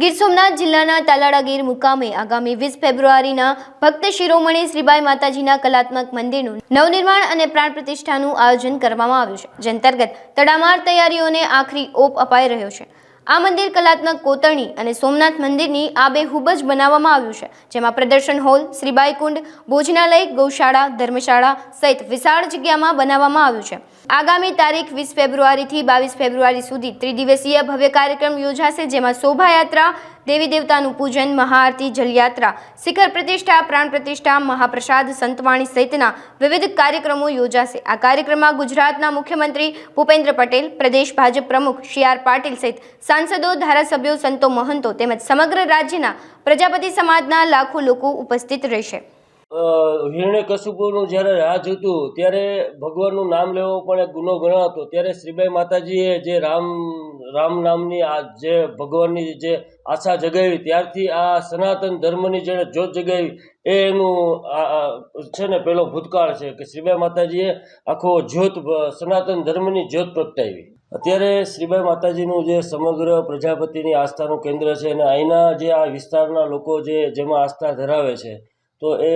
ગીર સોમનાથ જિલ્લાના તાલાળા ગીર મુકામે આગામી વીસ ફેબ્રુઆરીના ભક્ત શિરોમણી શ્રીબાઈ માતાજીના કલાત્મક મંદિરનું નવનિર્માણ અને પ્રાણ પ્રતિષ્ઠાનું આયોજન કરવામાં આવ્યું છે, જે અંતર્ગત તડામાર તૈયારીઓને આખરી ઓપ અપાઈ રહ્યો છે. આ મંદિર કલાત્મક કોતરણી અને સોમનાથ મંદિરની આબેહૂબ જ બનાવવામાં આવ્યું છે, જેમાં પ્રદર્શન હોલ શ્રીબાઈકુંડ ભોજનાલય, ગૌશાળા, ધર્મશાળા સહિત વિશાળ જગ્યામાં બનાવવામાં આવ્યું છે. આગામી તારીખ વીસ ફેબ્રુઆરીથી બાવીસ ફેબ્રુઆરી સુધી ત્રિદિવસીય ભવ્ય કાર્યક્રમ યોજાશે, જેમાં શોભાયાત્રા દેવી દેવતાનું પૂજન, મહાઆરતી, જલયાત્રા, શિખર પ્રતિષ્ઠા, પ્રાણ પ્રતિષ્ઠા, મહાપ્રસાદ, સંતવાણી સહિતના વિવિધ કાર્યક્રમો યોજાશે. આ કાર્યક્રમમાં ગુજરાતના મુખ્યમંત્રી ભૂપેન્દ્ર પટેલ, પ્રદેશ ભાજપ પ્રમુખ સી આર પાટીલ સહિત સાંસદો, ધારાસભ્યો, સંતો, મહંતો તેમજ સમગ્ર રાજ્યના પ્રજાપતિ સમાજના લાખો લોકો ઉપસ્થિત રહેશે. હિરણ્ય કશુપુનું જ્યારે રાજ હતું ત્યારે ભગવાનનું નામ લેવો પણ એક ગુનો ગણાતો. ત્યારે શ્રીબાઈ માતાજીએ જે રામ રામ નામની આ જે ભગવાનની જે આશા જગાવી, ત્યારથી આ સનાતન ધર્મની જેણે જ્યોત જગાવી, એ એનું છે ને પેલો ભૂતકાળ છે કે શ્રીબાઈ માતાજીએ આખો જ્યોત, સનાતન ધર્મની જ્યોત પ્રગટાવી. અત્યારે શ્રીબાઈ માતાજીનું જે સમગ્ર પ્રજાપતિની આસ્થાનું કેન્દ્ર છે અને અહીંના જે આ વિસ્તારના લોકો જે જેમાં આસ્થા ધરાવે છે, તો એ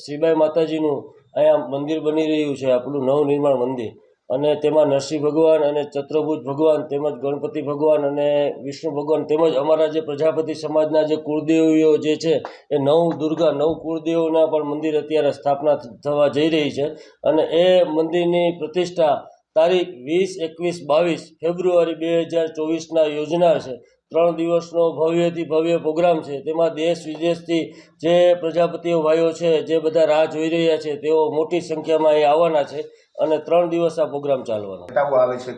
શ્રીબાઈ માતાજીનું અહીંયા મંદિર બની રહ્યું છે, આપણું નવનિર્માણ મંદિર. અને તેમાં નરસિંહ ભગવાન અને ચત્રભુજ ભગવાન તેમજ ગણપતિ ભગવાન અને વિષ્ણુ ભગવાન તેમજ અમારા જે પ્રજાપતિ સમાજના જે કુળદેવીઓ જે છે, એ નવ દુર્ગા, નવ કુળદેવોના પણ મંદિર અત્યારે સ્થાપના થવા જઈ રહી છે. અને એ મંદિરની પ્રતિષ્ઠા તારીખ વીસ, એકવીસ, બાવીસ ફેબ્રુઆરી બે હજાર ચોવીસના યોજનાર છે. ત્રણ દિવસનો ભવ્યથી ભવ્ય પ્રોગ્રામ છે. તેમાં દેશ વિદેશથી જે પ્રજાપતિઓ ભાઈઓ છે જે બધા રાહ જોઈ રહ્યા છે તેઓ મોટી સંખ્યામાં અહીં આવવાના છે અને ત્રણ દિવસ આ પ્રોગ્રામ ચાલવાનો.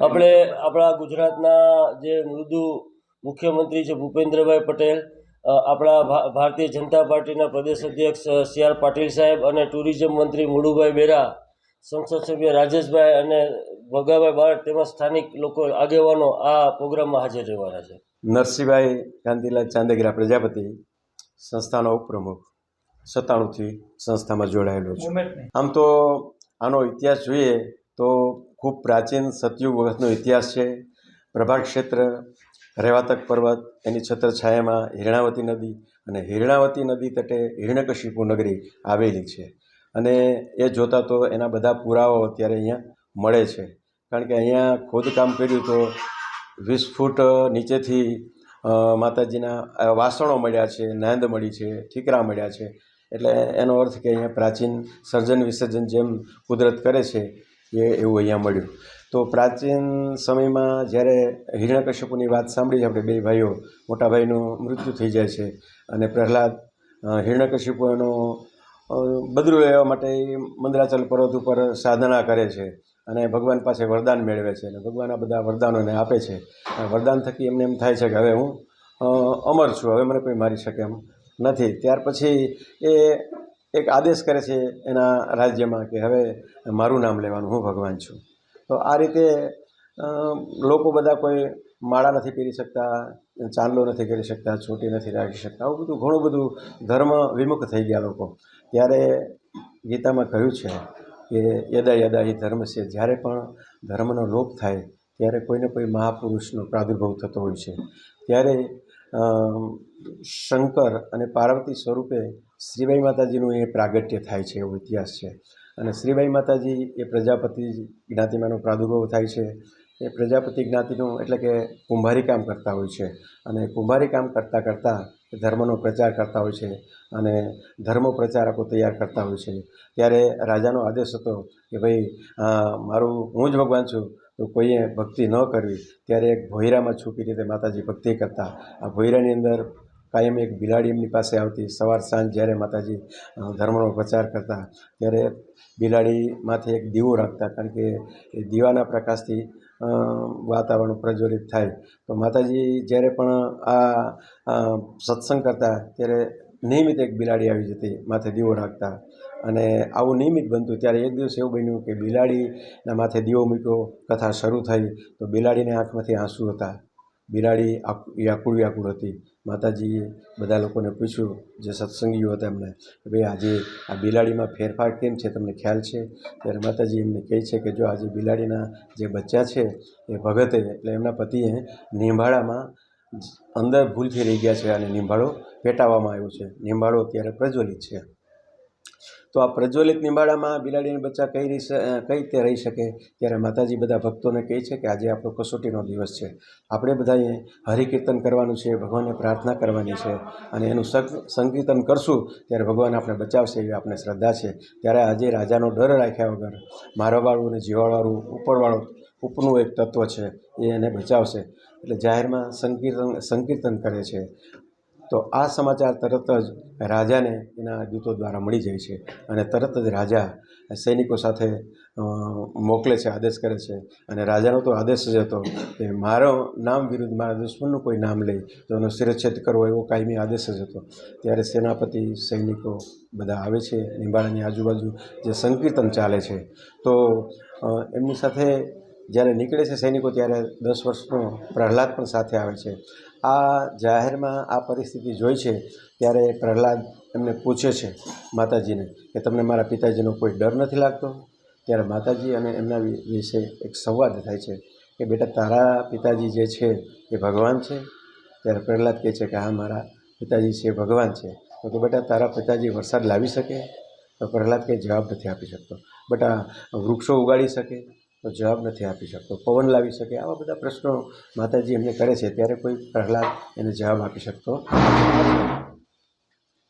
આપણે આપણા ગુજરાતના જે મૃદુ મુખ્યમંત્રી છે ભૂપેન્દ્રભાઈ પટેલ આપણા ભા- ભારતીય જનતા પાર્ટીના પ્રદેશ અધ્યક્ષ સી. આર. પાટીલ સાહેબ અને ટુરિઝમ મંત્રી મુળુભાઈ બેરા સંસદ સભ્ય રાજેશભાઈ અને ભગાભાઈ બાળ તેમજ સ્થાનિક લોકો આગેવાનો આ પ્રોગ્રામમાં હાજર રહેવાના છે. નરસિંહભાઈ કાંતિલાલ ચાંદગીરા પ્રજાપતિ સંસ્થાનો ઉપપ્રમુખ સત્તાણુંથી સંસ્થામાં જોડાયેલો છું. આમ તો આનો ઇતિહાસ જોઈએ તો ખૂબ પ્રાચીન સતયુગ વખતનો ઇતિહાસ છે. પ્રભાત ક્ષેત્ર રહેવાતક પર્વત એની છત્રછાયામાં હિરણાવતી નદી અને હિરણાવતી નદી તટે હિરણ્યકશિપુ નગરી આવેલી છે. અને એ જોતાં તો એના બધા પુરાવાઓ અત્યારે અહીંયા મળે છે. કારણ કે અહીંયા ખોદકામ કર્યું તો વીસ ફૂટ નીચેથી માતાજીના વાસણો મળ્યા છે, નાંદ મળી છે, ઠીકરા મળ્યા છે. એટલે એનો અર્થ કે અહીંયા પ્રાચીન સર્જન વિસર્જન જેમ કુદરત કરે છે, એ એવું અહીંયા મળ્યું. તો પ્રાચીન સમયમાં જ્યારે હિરણ્યકશ્યપુની વાત સાંભળી આપણે બે ભાઈઓ, મોટા ભાઈનું મૃત્યુ થઈ જાય છે અને પ્રહલાદ હિરણ્યકશ્યપુ એનો બદલું લેવા માટે મંદરાચલ પર્વત ઉપર સાધના કરે છે. અને ભગવાન પાસે વરદાન મેળવે છે અને ભગવાન આ બધા વરદાનોને આપે છે. વરદાન થકી એમને એમ થાય છે કે હવે હું અમર છું, હવે મને કોઈ મારી શકે એમ નથી. ત્યાર પછી એ એક આદેશ કરે છે એના રાજ્યમાં કે હવે મારું નામ લેવાનું, હું ભગવાન છું. તો આ રીતે લોકો બધા કોઈ માળા નથી પહેરી શકતા, ચાંદલો નથી કરી શકતા, ચોટી નથી રાખી શકતા, આવું બધું ઘણું બધું ધર્મ વિમુખ થઈ ગયા લોકો. ત્યારે ગીતામાં કહ્યું છે કે યદા યદા એ ધર્મ છે. જ્યારે પણ ધર્મનો લોપ થાય, ત્યારે કોઈને કોઈ મહાપુરુષનો પ્રાદુર્ભાવ થતો હોય છે. ત્યારે શંકર અને પાર્વતી સ્વરૂપે શ્રીબાઈ માતાજીનું એ પ્રાગટ્ય થાય છે, એવો ઇતિહાસ છે. અને શ્રીબાઈ માતાજી એ પ્રજાપતિ જ્ઞાતિમાંનો પ્રાદુર્ભાવ થાય છે. એ પ્રજાપતિ જ્ઞાતિનું એટલે કે કુંભારી કામ કરતા હોય છે. અને કુંભારી કામ કરતાં કરતાં ધર્મનો પ્રચાર કરતા હોય છે અને ધર્મ પ્રચારકો તૈયાર કરતા હોય છે. ત્યારે રાજાનો આદેશ હતો કે ભાઈ મારું, હું જ ભગવાન છું. તો કોઈએ ભક્તિ ન કરવી. ત્યારે એક ભોયરામાં છુપી રીતે માતાજી ભક્તિ કરતા. આ ભોયરાની અંદર કાયમ એક બિલાડી એમની પાસે આવતી સવાર સાંજ જ્યારે માતાજી ધર્મનો પ્રચાર કરતા, ત્યારે બિલાડી માથે એક દીવો રાખતા, કારણ કે એ દીવાના પ્રકાશથી વાતાવરણ પ્રજ્વલિત થાય. તો માતાજી જ્યારે પણ આ સત્સંગ કરતા, ત્યારે નિયમિત એક બિલાડી આવી જતી, માથે દીવો રાખતા. અને આવું નિયમિત બનતું, ત્યારે એક દિવસ એવું બન્યું કે બિલાડીના માથે દીવો મૂક્યો, કથા શરૂ થઈ, તો બિલાડીની આંખમાંથી આંસુ હતા. બિલાડી આક- વ્યાકુળ વ્યાકુળ હતી. માતાજીએ બધા લોકોને પૂછ્યું, જે સત્સંગીઓ હતા એમને, કે ભાઈ આજે આ બિલાડીમાં ફેરફાર કેમ છે? તમને ખ્યાલ છે? ત્યારે માતાજી એમને કહે છે કે જો આજે બિલાડીના જે બચ્ચા છે, એ ભગતે, એટલે એમના પતિએ નિંભાળામાં અંદર ભૂલથી રહી ગયા છે અને નિંભાળો પેટાવવામાં આવ્યો છે. નિંભાળો અત્યારે પ્રજ્વલિત છે. તો આ પ્રજ્વલિત નિંબાળામાં બિલાડીના બચ્ચા કઈ રીતે કઈ રીતે રહી શકે? ત્યારે માતાજી બધા ભક્તોને કહે છે કે આજે આપણો કસોટીનો દિવસ છે. આપણે બધાએ હરિકીર્તન કરવાનું છે, ભગવાનને પ્રાર્થના કરવાની છે અને એનું સંક- સંકીર્તન કરશું ત્યારે ભગવાન આપણે બચાવશે એવી આપણે શ્રદ્ધા છે. ત્યારે આજે રાજાનો ડર રાખ્યા વગર મારવાવાળું અને જીવાવાળું ઉપરવાળું ઉપનું એક તત્વ છે, એ એને બચાવશે. એટલે જાહેરમાં સંકીર્તન સંકીર્તન કરે છે. તો આ સમાચાર તરત જ રાજાને એના દૂતો દ્વારા મળી જાય છે અને તરત જ રાજા સૈનિકો સાથે મોકલે છે, આદેશ કરે છે. અને રાજાનો તો આદેશ જ હતો કે મારો નામ વિરુદ્ધ, મારા દુશ્મનનું કોઈ નામ લે, તો એનો શિરચ્છેદ કરવો, એવો કાયમી આદેશ જ હતો. ત્યારે સેનાપતિ, સૈનિકો બધા આવે છે નિંબાળાની આજુબાજુ જે સંકીર્તન ચાલે છે. તો એમની સાથે જ્યારે નીકળે છે સૈનિકો ત્યારે દસ વર્ષનો પ્રહલાદ પણ સાથે આવે છે. આ જાહેરમાં આ પરિસ્થિતિ જોઈ છે ત્યારે પ્રહલાદ એમને પૂછે છે માતાજીને કે તમને મારા પિતાજીનો કોઈ ડર નથી લાગતો? ત્યારે માતાજી અને એમના વિશે એક સંવાદ થાય છે કે બેટા તારા પિતાજી જે છે એ ભગવાન છે? ત્યારે પ્રહલાદ કહે છે કે હા, મારા પિતાજી છે ભગવાન છે. તો કે બેટા તારા પિતાજી વરસાદ લાવી શકે? તો પ્રહલાદ કંઈ જવાબ નથી આપી શકતો. બેટા વૃક્ષો ઉગાડી શકે? તો જવાબ નથી આપી શકતો. પવન લાવી શકે, આવા બધા પ્રશ્નો માતાજી એમને કરે છે, ત્યારે કોઈ પ્રહલાદ એને જવાબ આપી શકતો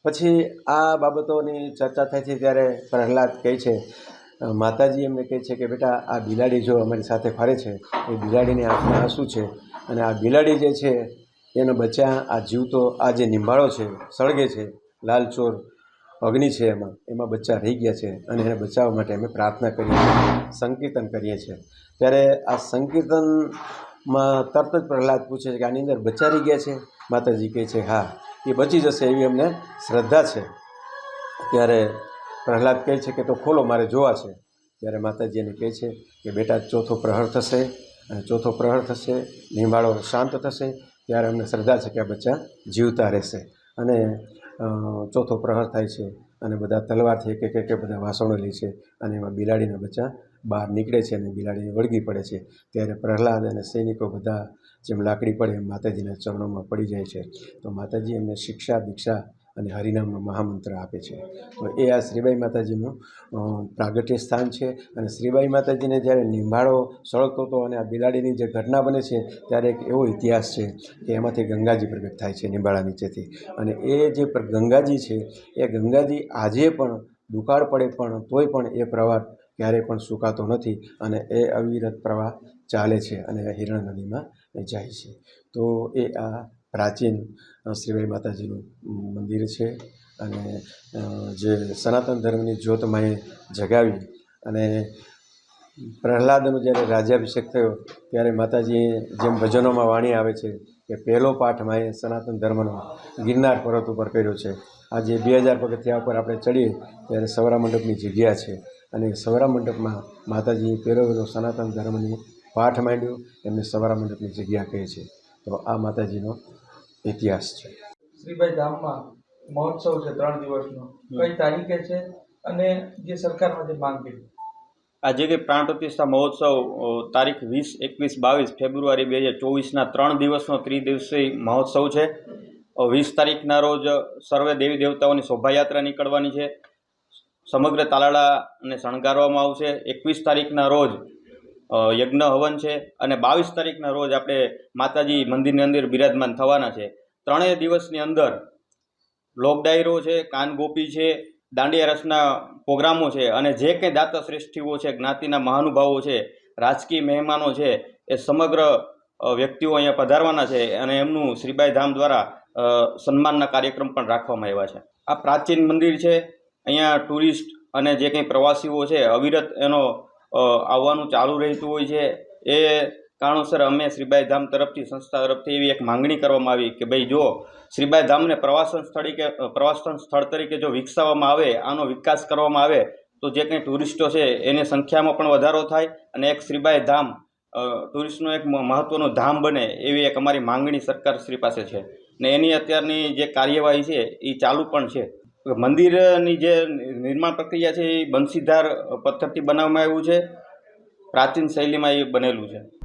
પછી આ બાબતોની ચર્ચા થાય છે ત્યારે પ્રહલાદ કહે છે, માતાજી એમને કહે છે કે, બેટા, આ બિલાડી જો અમારી સાથે ફરે છે, એ બિલાડીની આંખમાં આંસુ છે અને આ બિલાડી જે છે, એનો બચ્ચા આ જીવતો, આ જે નિંબાળો છે, સળગે છે, લાલચોર અગ્નિ છે એમાં. એમાં બચ્ચા રહી ગયા છે અને એને બચાવવા માટે અમે પ્રાર્થના કરીએ છીએ, સંકીર્તન કરીએ છીએ. ત્યારે આ સંકીર્તનમાં તરત જ પ્રહલાદ પૂછે છે કે આની અંદર બચ્ચા રહી ગયા છે? માતાજી કહે છે, હા, એ બચી જશે એવી અમને શ્રદ્ધા છે. ત્યારે પ્રહલાદ કહે છે કે, તો ખોલો, મારે જોવા છે. ત્યારે માતાજી એને કહે છે કે, બેટા, ચોથો પ્રહર થશે અને ચોથો પ્રહર થશે નિંબાળો શાંત થશે, ત્યારે અમને શ્રદ્ધા છે કે આ બચ્ચા જીવતા રહેશે. અને ચોથો પ્રહર થાય છે અને બધા તલવારથી એક એક એક બધા વાસણો લે છે અને એમાં બિલાડીના બચ્ચા બહાર નીકળે છે અને બિલાડીને વળગી પડે છે. ત્યારે પ્રહલાદ અને સૈનિકો બધા જેમ લાકડી પડે એમ માતાજીના ચરણોમાં પડી જાય છે. તો માતાજી એમને શિક્ષા, દીક્ષા અને હરિનામનો મહામંત્ર આપે છે. તો એ આ શ્રીબાઈ માતાજીનું પ્રાગટ્ય સ્થાન છે. અને શ્રીબાઈ માતાજીને જ્યારે નિંભાળો સળગતો હતો અને આ બિલાડીની જે ઘટના બને છે, ત્યારે એક એવો ઇતિહાસ છે કે એમાંથી ગંગાજી પ્રગટ થાય છે નિંબાળા નીચેથી. અને એ જે ગંગાજી છે, એ ગંગાજી આજે પણ દુકાળ પડે પણ તોય પણ એ પ્રવાહ ક્યારેય પણ સુકાતો નથી અને એ અવિરત પ્રવાહ ચાલે છે અને હિરણ નદીમાં જાય છે. તો એ આ પ્રાચીન શ્રીમય માતાજીનું મંદિર છે અને જે સનાતન ધર્મની જ્યોતમાં એ જગાવી અને પ્રહલાદનો જ્યારે રાજ્યાભિષેક થયો ત્યારે માતાજીએ જેમ ભજનોમાં વાણી આવે છે કે પહેલો પાઠ માએ સનાતન ધર્મનો ગિરનાર પર્વત ઉપર કર્યો છે. આજે બે હજાર પગથિયા ઉપર આપણે ચડીએ ત્યારે સવરા મંડપની જગ્યા છે અને સવરા મંડપમાં માતાજીએ પહેલો સનાતન ધર્મની પાઠ માંડ્યો, એમને સવરા મંડપની જગ્યા કહે છે. તો આ માતાજીનો ઇતિહાસ છે. શ્રીભાઈ ધામમાં મહોત્સવ છે ત્રણ દિવસનો. કઈ તારીખે છે અને જે સરકારમાંથી માંગ કરી? આજે કે પ્રાણ પ્રતિષ્ઠા મહોત્સવ તારીખ વીસ એકવીસ બાવીસ ફેબ્રુઆરી બે હજાર ચોવીસના ત્રણ દિવસનો ત્રિદિવસીય મહોત્સવ છે. વીસ તારીખના રોજ સર્વે દેવી દેવતાઓની શોભાયાત્રા નીકળવાની છે. સમગ્ર તાલાળાને શણગારવામાં આવશે. એકવીસ તારીખના રોજ યજ્ઞ હવન છે અને બાવીસ તારીખના રોજ આપણે માતાજી મંદિરની અંદર બિરાજમાન થવાના છે. ત્રણેય દિવસની અંદર લોક ડાયરો છે કાન ગોપી છે, દાંડિયા રસના પ્રોગ્રામો છે અને જે કંઈ દાતા શ્રેષ્ઠીઓ છે, જ્ઞાતિના મહાનુભાવો છે, રાજકીય મહેમાનો છે, એ સમગ્ર વ્યક્તિઓ અહીંયા પધારવાના છે અને એમનું શ્રીબાઈ ધામ દ્વારા સન્માનના કાર્યક્રમ પણ રાખવામાં આવ્યા છે. આ પ્રાચીન મંદિર છે, અહીંયા ટુરિસ્ટ અને જે કંઈ પ્રવાસીઓ છે, અવિરત એનો આવવાનું ચાલુ રહેતું હોય છે. એ કારણોસર અમે શ્રીબાઈ ધામ તરફથી, સંસ્થા તરફથી એવી એક માંગણી કરવામાં આવી કે ભાઈ જો શ્રીબાઈ ધામને પ્રવાસન સ્થળ કે પ્રવાસન સ્થળ તરીકે જો વિકસાવવામાં આવે, આનો વિકાસ કરવામાં આવે, તો જે કંઈ ટુરિસ્ટો છે એની સંખ્યામાં પણ વધારો થાય અને એક શ્રીબાઈ ધામ ટુરિસ્ટનું એક મહત્ત્વનું ધામ બને એવી એક અમારી માંગણી સરકાર શ્રી પાસે છે. ને એની અત્યારની જે કાર્યવાહી છે એ ચાલુ પણ છે. મંદિરની જે નિર્માણ પ્રક્રિયા છે એ બંસીધાર પથ્થરથી બનાવવામાં આવ્યું છે. પ્રાચીન શૈલીમાં એ બનેલું છે.